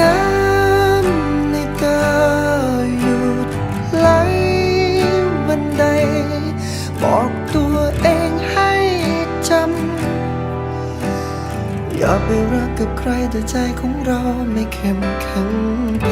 น้ำในตาหยุดไหลบันใดบอกตัวเองให้จำ อย่าไปรักกับใครแต่ใจของเราไม่เข้มแข็งพอ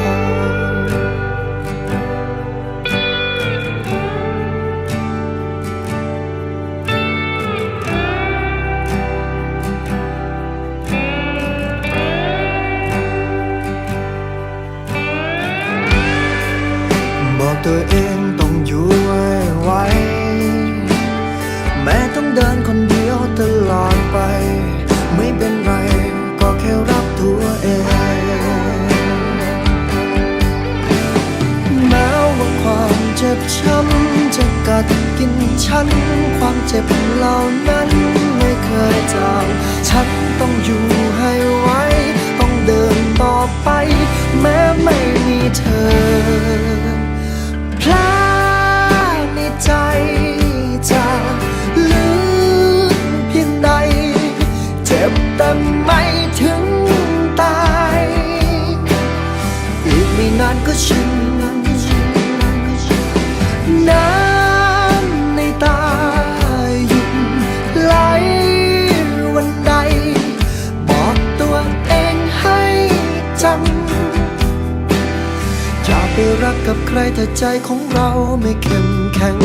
รักกับใครแต่ใจของเราไม่เข้มแข็ง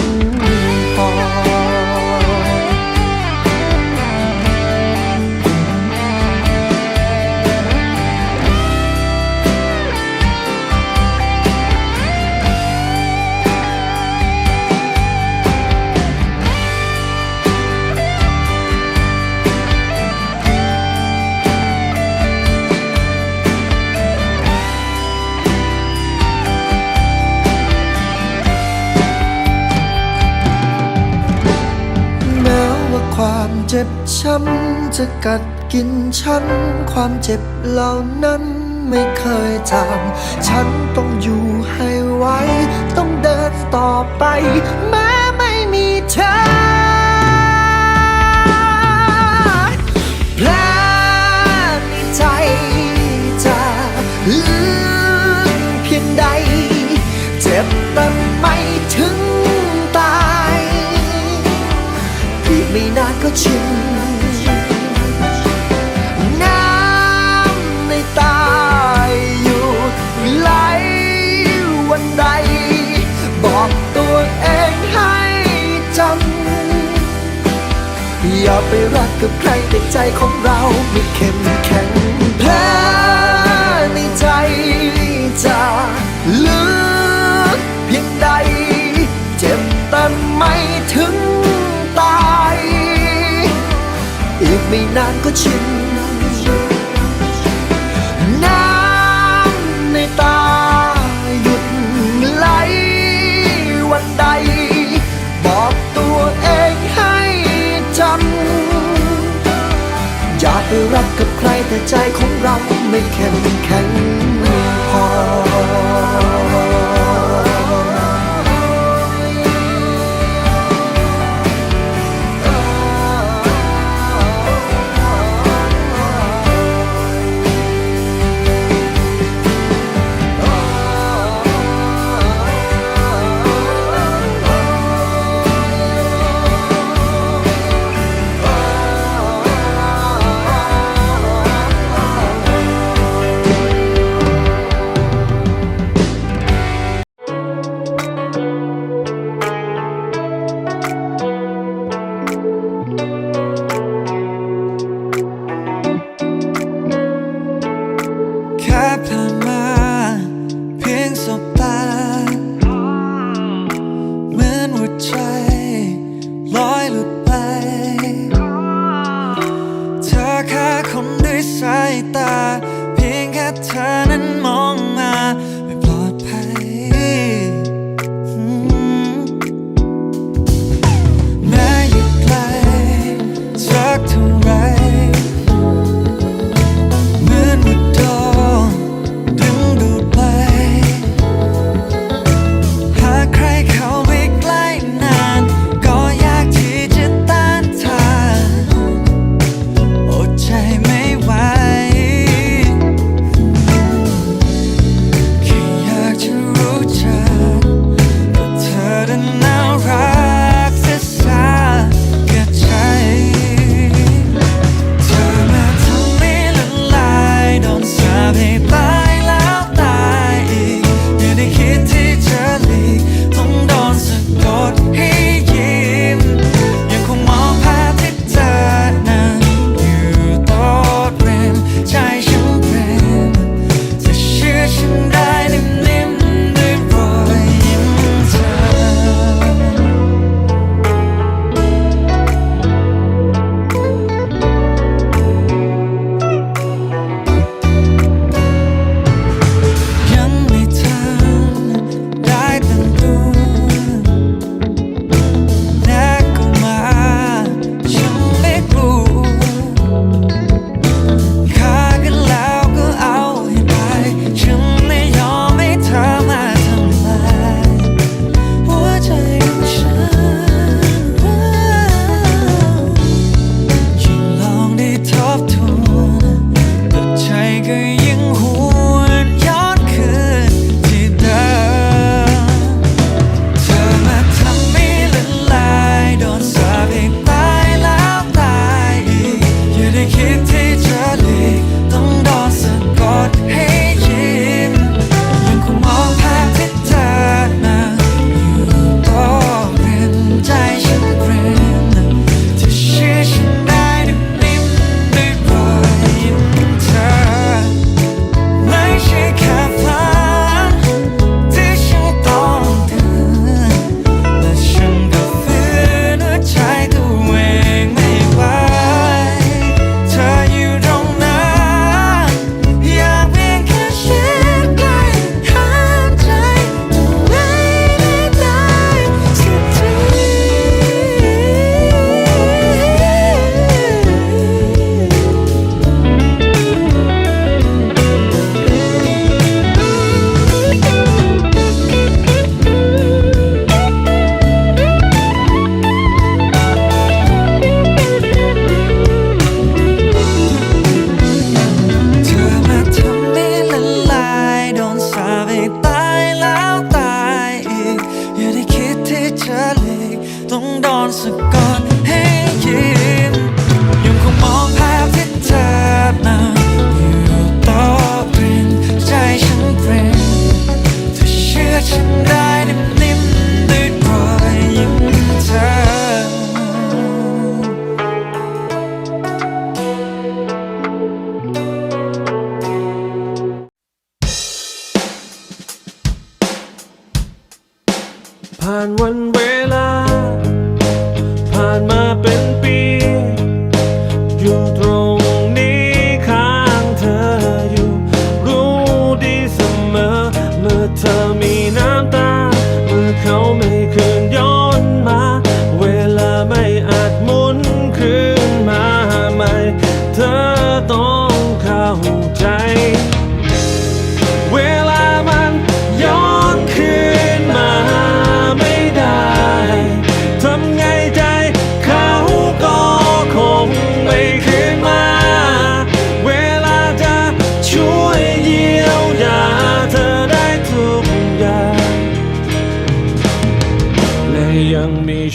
ช้ำจะกัดกินฉัน ความเจ็บเหล่านั้นไม่เคยจางฉันต้องอยู่ให้ไหวต้องเดินต่อไป แม้ไม่มีเธอแผลในใจจะลึกเพียงใด เจ็บแต่ไม่ถึงตายอีกไม่นานก็ชิน ไปรักกับใครแต่ใจของเราไม่เข้มแข็งแพ้ในใจจะลึกเพียงใด เจ็บแต่ไม่ถึงตาย อีกไม่นานก็ชิน รักกับใครแต่ใจของเราไม่เข้มแข็งพออ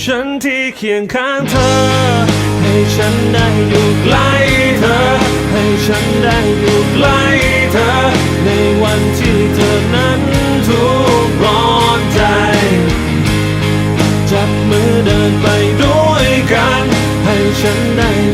ฉันที่เคียงข้างเธอ ให้ฉันได้อยู่ใกล้เธอ ให้ฉันได้อยู่ใกล้เธอ ในวันที่เธอนั้นทุกข์ร้อนใจ จับมือเดินไปด้วยกัน ให้ฉันได้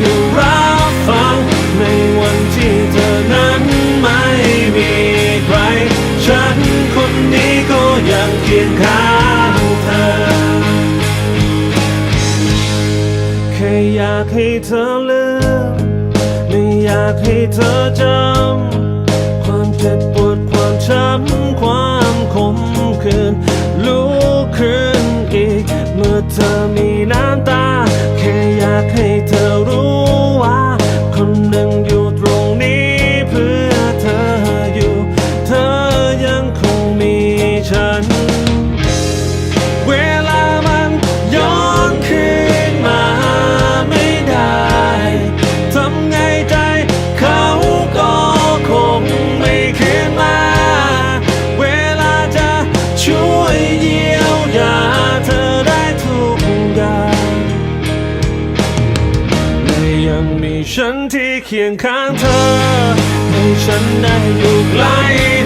ากให้เธอลืม ไม่อยากให้เธอจำ ความเจ็บปวดความช้ำความขมขื่นลุกขึ้นอีก เมื่อเธอมีน้ำตา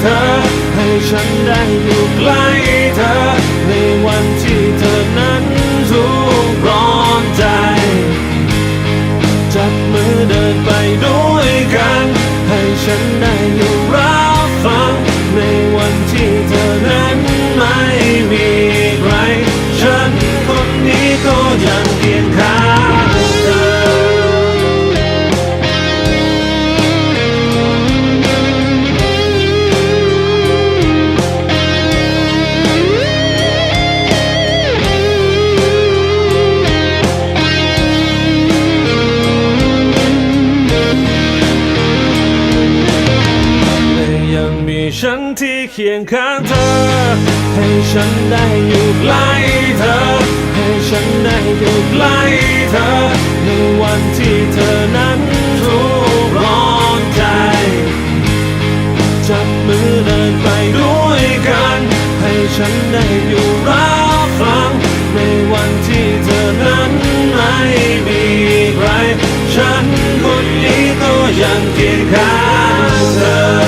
เธอ ให้ฉันได้อยู่ใกล้เธอ ในวันที่เธอนั้นทุกข์ร้อนใจ จับมือเดินไปด้วยกัน ให้ฉันได้อยู่ เคียงข้างเธอ ให้ฉันได้อยู่ใกล้เธอ ให้ฉันได้อยู่ใกล้เธอ ในวันที่เธอนั้นทุกข์ร้อนใจ จับมือเดินไปด้วยกัน ให้ฉันได้อยู่รับฟัง ในวันที่เธอนั้นไม่มีใคร ฉันคนนี้ก็ยังเคียงข้างเธอ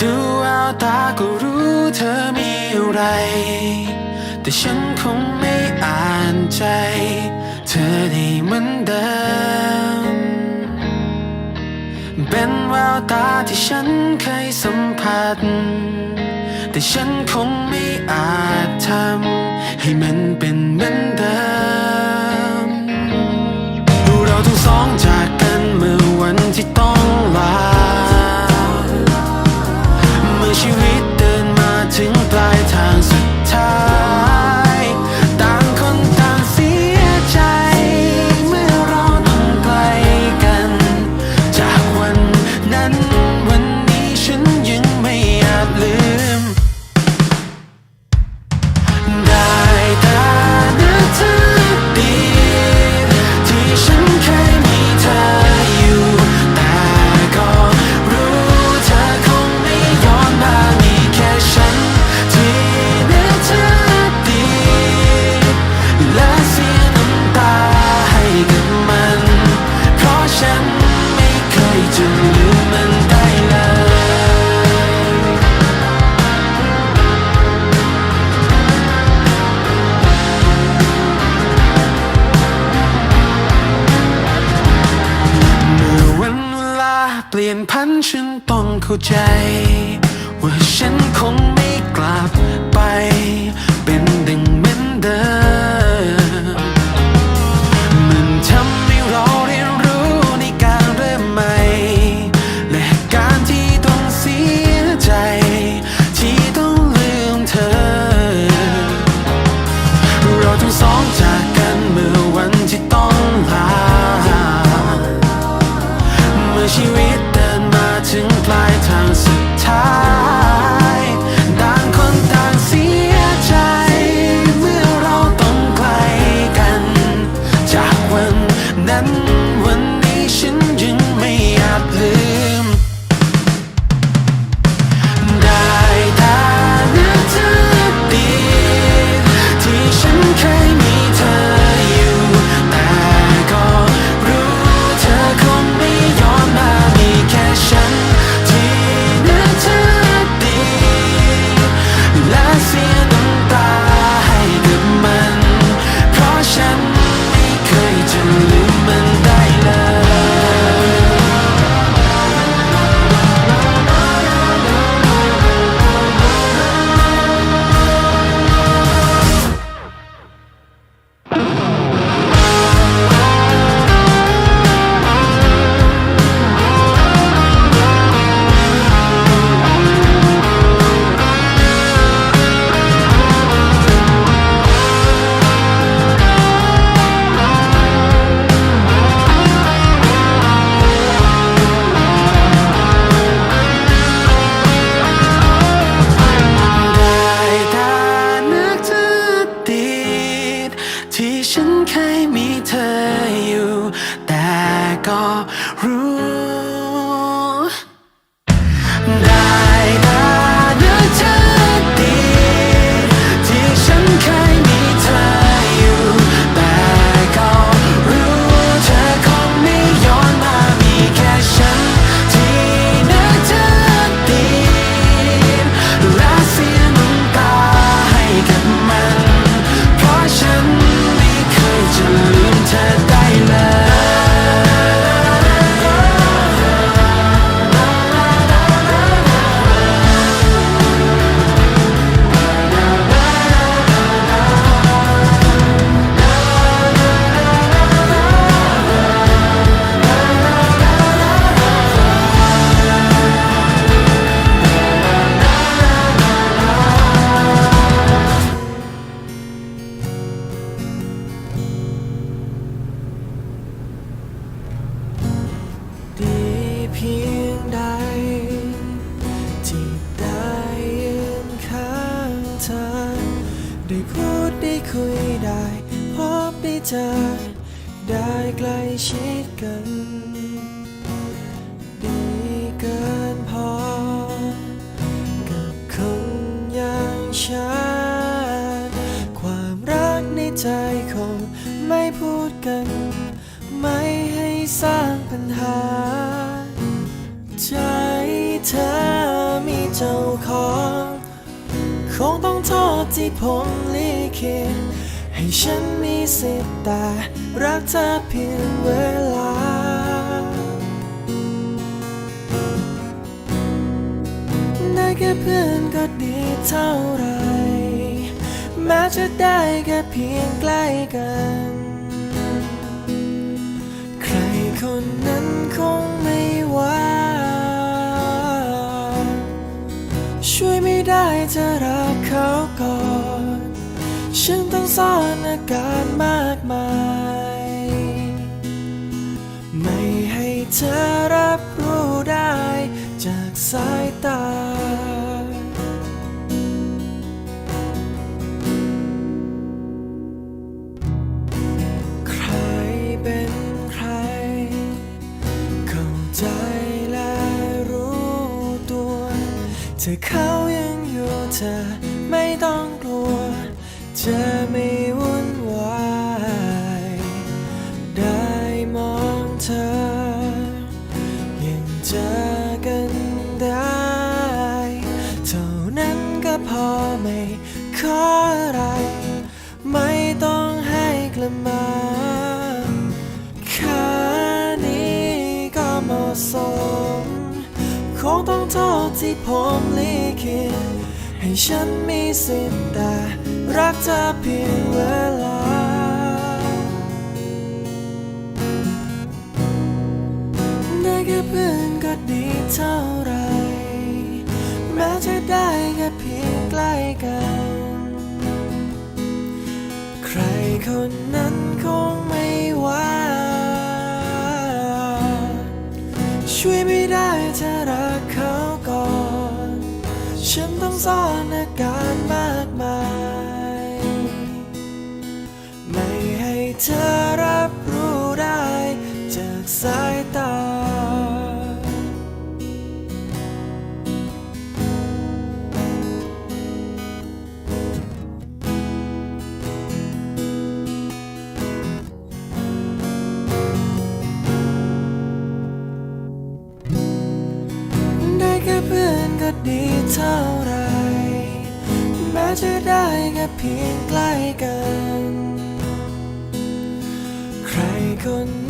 ดูแววตาก็รู้เธอมีอะไร แต่ฉันคงไม่อ่านใจ เธอได้เหมือนเดิม เป็นแววตาที่ฉันเคยสัมผัส แต่ฉันคงไม่อาจทำให้มันเป็นเหมือนเดิม เราทั้งสองจากกันเมื่อวันที่ต้องลา ชีวิต ได้พูดได้คุยได้พบได้เจอได้ใกล้ชิดกัน ดีเกินพอ กับคนอย่างฉัน ความรักในใจคงไม่พูดกัน ไม่ให้สร้างปัญหา ใจเธอมีเจ้าของ คงต้องโทษที่ผม เค ให้ฉันมีสิทธิ์แต่รักเธอเพียงเวลา ได้แค่เพื่อนก็ดีเท่าไร แม้จะได้แค่เพียงใกล้กัน ใครคนนั้นคงไม่ว่า ช่วยไม่ได้เธอ ซ่อนอาการมากมาย ไม่ให้เธอรับรู้ได้จากสายตา ใครเป็นใคร เข้าใจและรู้ตัว เธอเขายังอยู่เธอ ต้องโทษที่ผมลิขิดให้ฉันมีสิทธิ์แต่รักเธอเพียงเวลา ได้แค่เพื่อนก็ดีเท่าไร แม้จะได้แค่เพียงใกล้กัน ใครคนนั้นคงไม่ว่า ช่วยไม่ ต้องซ่อนอาการมากมาย ไม่ให้เธอรับรู้ได้จากสายตา ได้แค่เพื่อนก็ดีเท่าียงใกล้กัน ใครคน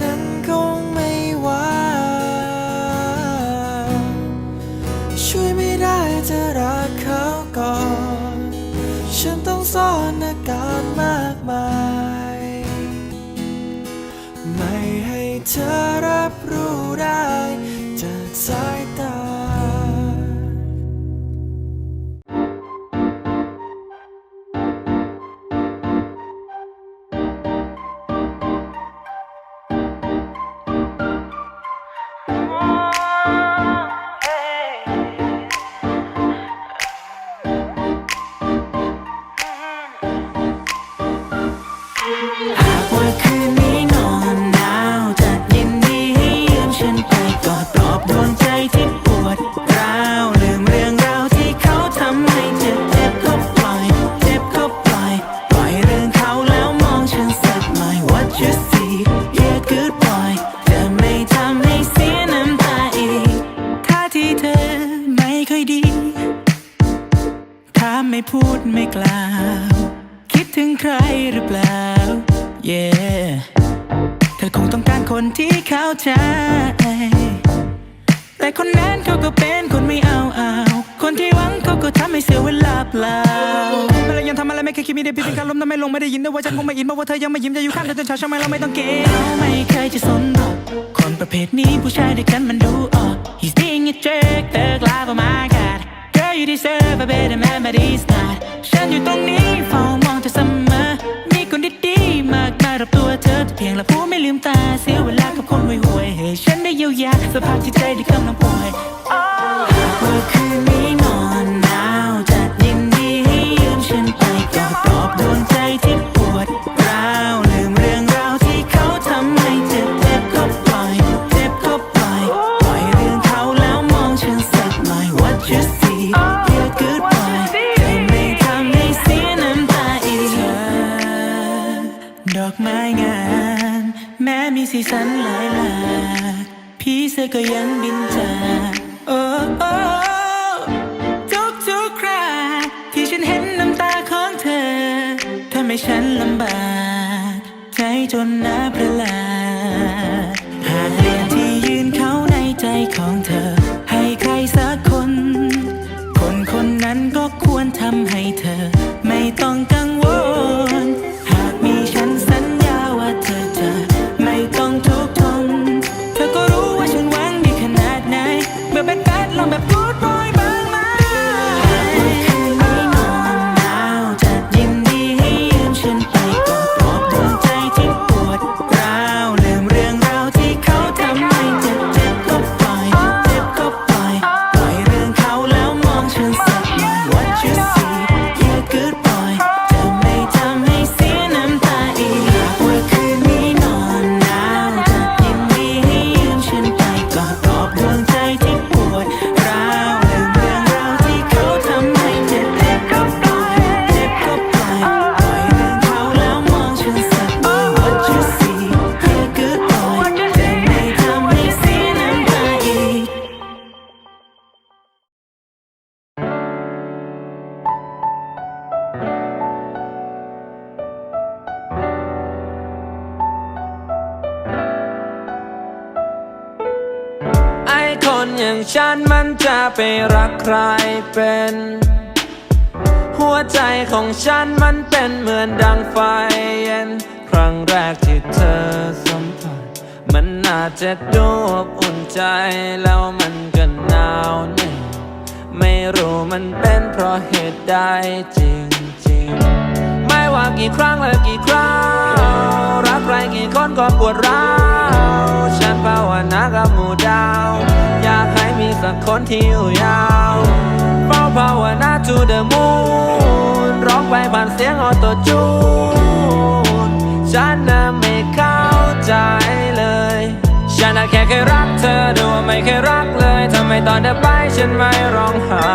ไม่ได้ยินนะว่าฉันคงไม่อินเพราะว่าเธอยังไม่ยิ้มจะอยู่ข้างเธอจนเช้าใช่ไหมเราไม่ต้องเกณฑ์เราไม่เคยจะสนหรอกคนประเภทนี้ผู้ชายด้วยกันมันดูออก he's being a jerk the glove of my god girl you deserve a better man but he's not ฉันอยู่ตรงนี้เฝ้ามองเธอเสมอมีคนดีๆมากมายรับตัวเธอแต่เพียงละผู้ไม่ลืมตาเสียเวลากับคนห่วยๆให้ฉันได้เยียวยาสภาพจิตใจที่กำลังป่วย ให้ฉันลำบากใจจนน้าประหลาดหากเรียนที่ยืนเขาในใจของเธอ ไปรักใครเป็น หัวใจของฉันมันเป็นเหมือนดังไฟเย็น ครั้งแรกที่เธอสัมผัส มันอาจจะดูอบอุ่นใจแล้วมันก็หนาวเหน็บไม่รู้มันเป็นเพราะเหตุใดจริงๆ ไม่ว่ากี่ครั้งและกี่คราวรักใครกี่คนก็ปวดร้าวฉันภาวนากับหมู่ดาว สักคนที่อยู่ยาวเฝ้าภาวนา to the moon ร้องไปผ่านเสียงออโตจูนฉันน่ะไม่เข้าใจเลย ฉันน่ะแค่เคยรักเธอดูว่าไม่เคยรักเลยทำไมตอนเธอไปฉันไม่ร้องไห้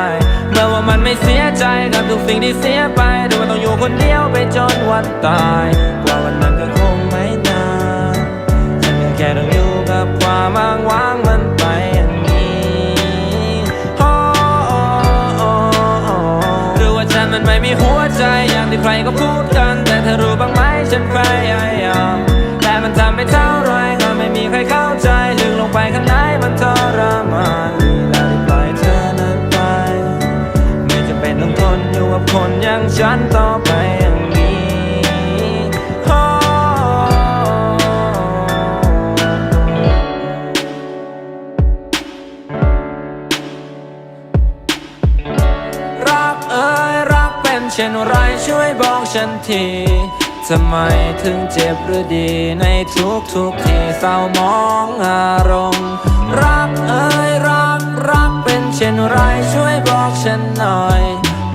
เมื่อว่ามันไม่เสียใจกับทุกสิ่งที่เสียไปดูว่าต้องอยู่คนเดียวไปจนวันตาย หัวใจอย่างที่ใครก็พูดกัน แต่เธอรู้บ้างไหมฉันพยายามแต่มันทำไม่เท่าไรก็ไม่มีใครเข้าใจลึกลงไปข้างในมันทอ ฉันทีทำไมถึงเจ็บหรือดีในทุกทุกที่เศร้ามองอารมณ์ รักเอ้ยรักรักเป็นเช่นไรช่วยบอกฉันหน่อย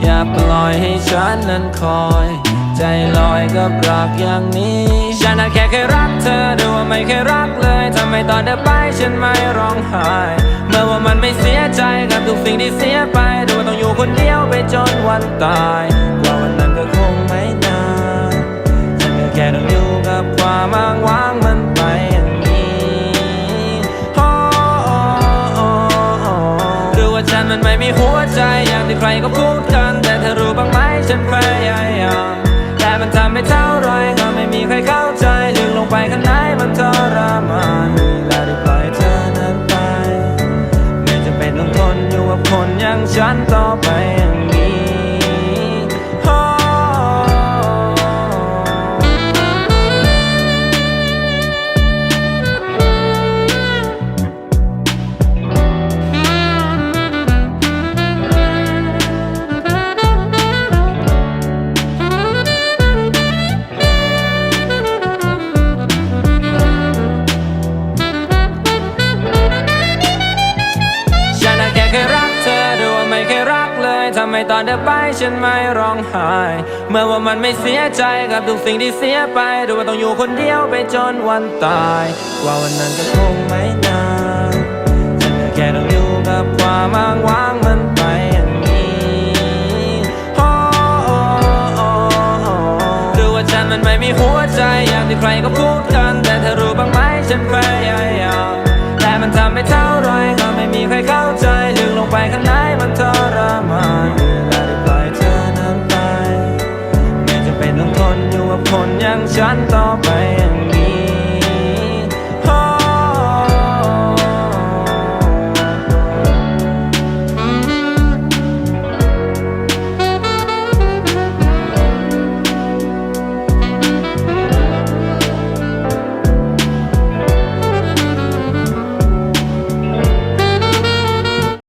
อย่าปล่อยให้ฉันนั้นคอย ใจลอยกับรักอย่างนี้ ฉันน่ะแค่เคยรักเธอดูว่าไม่เคยรักเลยทำไมตอนเธอไปฉันไม่ร้องไห้เมื่อว่ามันไม่เสียใจกับทุกสิ่งที่เสียไปดูว่าต้องอยู่คนเดียวไปจนวันตายามางวางมันไปอย่างนี้หรือว่าฉันมันไม่มีหัวใจอย่างที่ใครก็พูด ฉันไม่ร้องไห้ เมื่อว่ามันไม่เสียใจกับทุกสิ่งที่เสียไปดูว่าต้องอยู่คนเดียวไปจนวันตายกว่าวันนั้นก็คงไม่นานฉันก็แค่ต้องอยู่กับความอ้างว้างมันไปอย่างนี้โอ้โอ้โอ้หรือว่าฉันมันไม่มีหัวใจอย่างที่ใครก็พูดกัน แต่เธอรู้บ้างไหมฉันพยายามแต่มันทำไม่เท่าไรก็ไม่มีใครเข้าใจลึกลงไปข้างในมันเทร ต้องทนอยู่กับคนอย่างฉันต่อไป